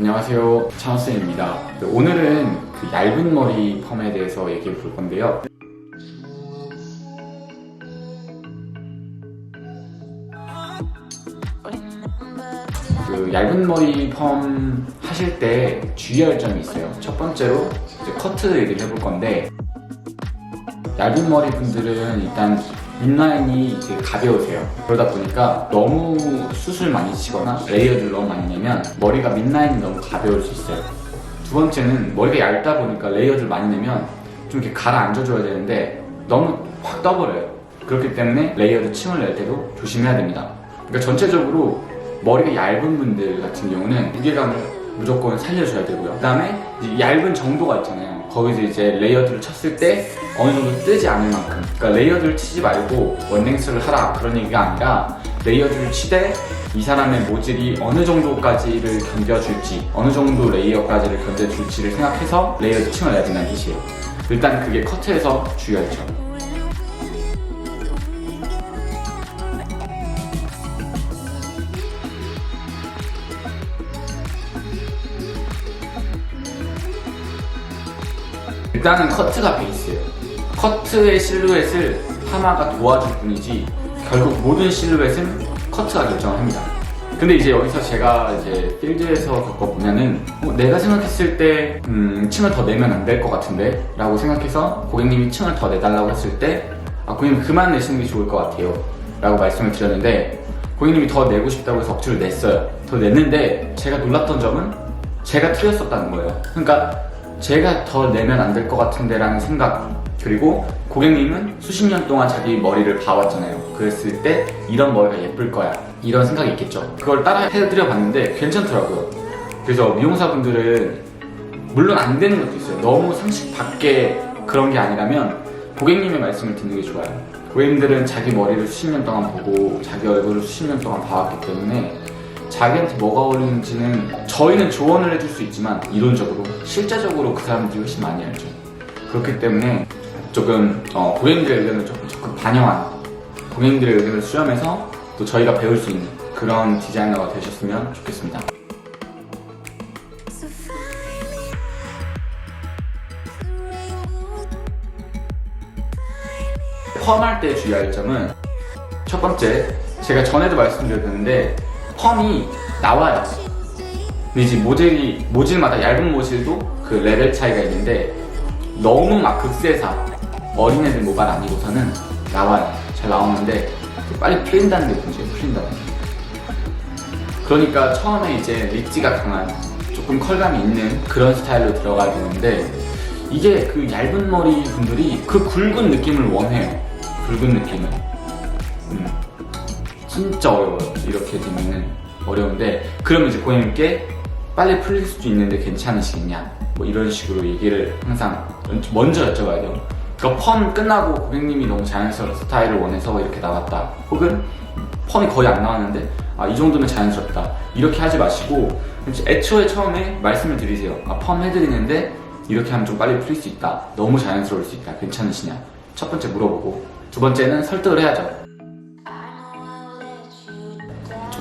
안녕하세요. 차우스입니다. 오늘은 그 얇은 머리 펌에 대해서 얘기해 볼 건데요. 그 얇은 머리 펌 하실 때 주의할 점이 있어요. 첫 번째로 이제 커트 얘기를 해볼 건데 얇은 머리 분들은 일단 인라인이 되게 가벼우세요. 그러다 보니까 너무 숱을 많이 치거나 레이어드를 너무 많이 내면 머리가 밑라인이 너무 가벼울 수 있어요. 두 번째는 머리가 얇다 보니까 레이어드를 많이 내면 좀 이렇게 가라앉아줘야 되는데 너무 확 떠버려요. 그렇기 때문에 레이어드 침을 낼 때도 조심해야 됩니다. 그러니까 전체적으로 머리가 얇은 분들 같은 경우는 무게감을 무조건 살려줘야 되고요. 그 다음에 얇은 정도가 있잖아요. 거기서 이제 레이어드를 쳤을 때 어느 정도 뜨지 않을 만큼. 그러니까 레이어드를 치지 말고 원랭스를 하라 그런 얘기가 아니라 레이어드를 치되 이 사람의 모질이 어느 정도까지를 견뎌줄지, 어느 정도 레이어까지를 견뎌줄지를 생각해서 레이어드 침을 내야 된다는 뜻이에요. 일단 그게 커트에서 주의할 점. 일단은 커트가 베이스예요. 커트의 실루엣을 파마가 도와줄 뿐이지 결국 모든 실루엣은 커트가 결정합니다. 근데 이제 여기서 제가 이제 필드에서 겪어보면은 뭐 내가 생각했을 때 음, 층을 더 내면 안 될 것 같은데 라고 생각해서 고객님이 층을 더 내달라고 했을 때 아, 고객님 그만 내시는 게 좋을 것 같아요 라고 말씀을 드렸는데 고객님이 더 내고 싶다고 해서 억지로 냈어요 더 냈는데 제가 놀랐던 점은 제가 틀렸었다는 거예요 그러니까 제가 더 내면 안 될 것 같은데 라는 생각. 그리고 고객님은 수십 년 동안 자기 머리를 봐왔잖아요. 그랬을 때 이런 머리가 예쁠 거야. 이런 생각이 있겠죠. 그걸 따라 해드려 봤는데 괜찮더라고요. 그래서 미용사분들은 물론 안 되는 것도 있어요. 너무 상식 밖에 그런 게 아니라면 고객님의 말씀을 듣는 게 좋아요. 고객님들은 자기 머리를 수십 년 동안 보고 자기 얼굴을 수십 년 동안 봐왔기 때문에 자기한테 뭐가 어울리는지는 저희는 조언을 해줄 수 있지만 이론적으로 실제적으로 그 사람들이 훨씬 많이 알죠. 그렇기 때문에 조금 어, 고객님들의 의견을 조금 적극 반영한 고객님들의 의견을 수렴해서 또 저희가 배울 수 있는 그런 디자이너가 되셨으면 좋겠습니다. 펌할 때 주의할 점은 첫 번째 제가 전에도 말씀드렸는데 펌이 나와요. 근데 이제 모질이 모질마다 얇은 모질도 그 레벨 차이가 있는데 너무 막 극세사 어린애들 모발 아니고서는 나와요. 잘 나오는데 빨리 풀린다는 게 문제예요. 풀린다는 게. 그러니까 처음에 이제 리치가 강한 조금 컬감이 있는 그런 스타일로 들어가야 되는데 이게 그 얇은 머리 분들이 그 굵은 느낌을 원해요. 굵은 느낌을. 음. 진짜 어려워요. 이렇게 되면은 어려운데 그러면 이제 고객님께 빨리 풀릴 수도 있는데 괜찮으시겠냐 뭐 이런 식으로 얘기를 항상 먼저 여쭤봐야 돼요. 그러니까 펌 끝나고 고객님이 너무 자연스러운 스타일을 원해서 이렇게 나왔다. 혹은 펌이 거의 안 나왔는데 아, 이 정도면 자연스럽다. 이렇게 하지 마시고 애초에 처음에 말씀을 드리세요. 아, 펌 해드리는데 이렇게 하면 좀 빨리 풀릴 수 있다. 너무 자연스러울 수 있다. 괜찮으시냐? 첫 번째 물어보고 두 번째는 설득을 해야죠.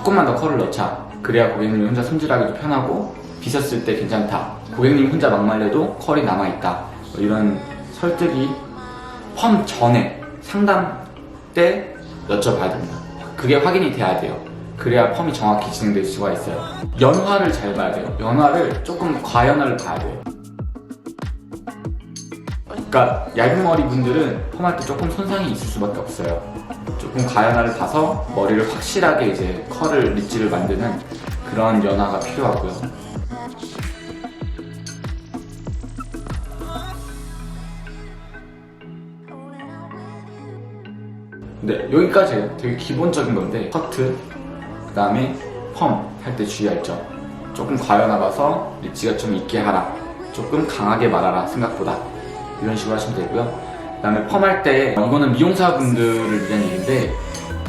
조금만 더 컬을 넣자. 그래야 고객님이 혼자 손질하기도 편하고 빗었을 때 괜찮다. 고객님 혼자 막 말려도 컬이 남아있다. 뭐 이런 설득이 펌 전에 상담 때 여쭤봐야 됩니다. 그게 확인이 돼야 돼요. 그래야 펌이 정확히 진행될 수가 있어요. 연화를 잘 봐야 돼요. 연화를 조금 과연화를 봐야 돼요. 그러니까 얇은 머리 분들은 펌할 때 조금 손상이 있을 수밖에 없어요. 조금 가연화를 봐서 머리를 확실하게 이제 컬을 리치를 만드는 그런 연화가 필요하고요. 네, 여기까지예요. 되게 기본적인 건데 커트, 그 다음에 펌 할 때 주의할 점. 조금 과연화 봐서 리치가 좀 있게 하라. 조금 강하게 말하라 생각보다. 이런 식으로 하시면 되고요. 그다음에 펌할 때 이거는 미용사분들을 위한 얘기인데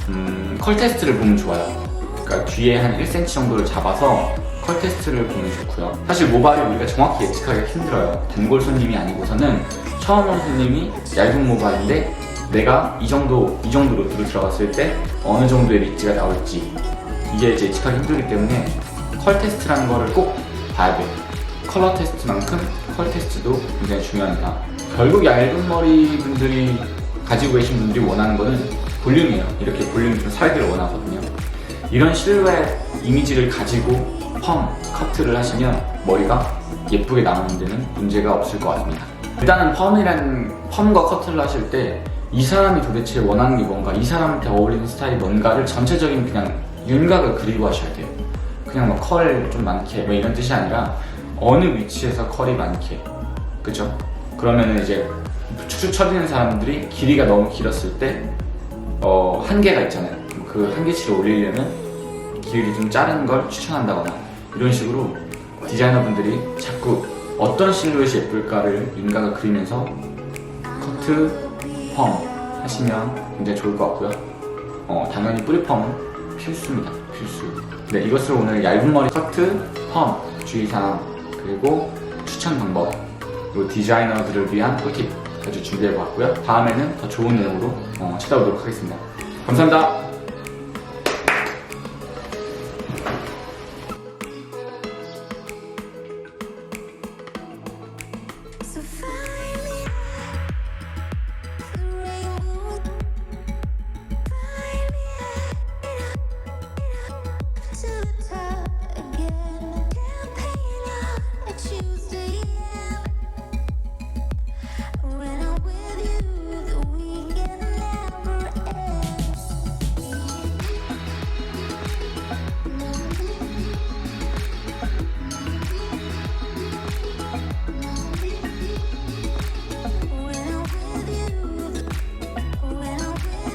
음, 컬 테스트를 보면 좋아요. 그러니까 뒤에 한 1cm 정도를 잡아서 컬 테스트를 보면 좋고요. 사실 모발이 우리가 정확히 예측하기가 힘들어요. 단골 손님이 아니고서는 처음 온 손님이 얇은 모발인데 내가 이 정도 이 정도 로트로 들어갔을 때 어느 정도의 리치가 나올지 이게 이제 예측하기 힘들기 때문에 컬 테스트라는 거를 꼭 봐야 돼요. 컬러 테스트만큼 컬 테스트도 굉장히 중요합니다. 결국 얇은 머리 분들이 가지고 계신 분들이 원하는 거는 볼륨이에요. 이렇게 볼륨이 좀 살기를 원하거든요. 이런 실루엣 이미지를 가지고 펌, 커트를 하시면 머리가 예쁘게 나오는 데는 문제가 없을 것 같습니다. 일단은 펌이란 펌과 커트를 하실 때 이 사람이 도대체 원하는 게 뭔가, 이 사람한테 어울리는 스타일이 뭔가를 전체적인 그냥 윤곽을 그리고 하셔야 돼요. 그냥 뭐 컬 좀 많게 뭐 이런 뜻이 아니라 어느 위치에서 컬이 많게 그죠? 그러면 이제 축축 처지는 사람들이 길이가 너무 길었을 때 어, 한계가 있잖아요. 그 한계치를 올리려면 길이 좀 자른 걸 추천한다거나 이런 식으로 디자이너분들이 자꾸 어떤 실루엣이 예쁠까를 윤곽을 그리면서 커트, 펌 하시면 굉장히 좋을 것 같고요. 어, 당연히 뿌리 펌은 필수입니다. 필수. 네, 이것을 오늘 얇은 머리 커트, 펌, 주의사항, 그리고 추천 방법, 그리고 디자이너들을 위한 꿀팁 아주 준비해봤고요. 다음에는 더 좋은 내용으로 어, 찾아오도록 하겠습니다. 감사합니다.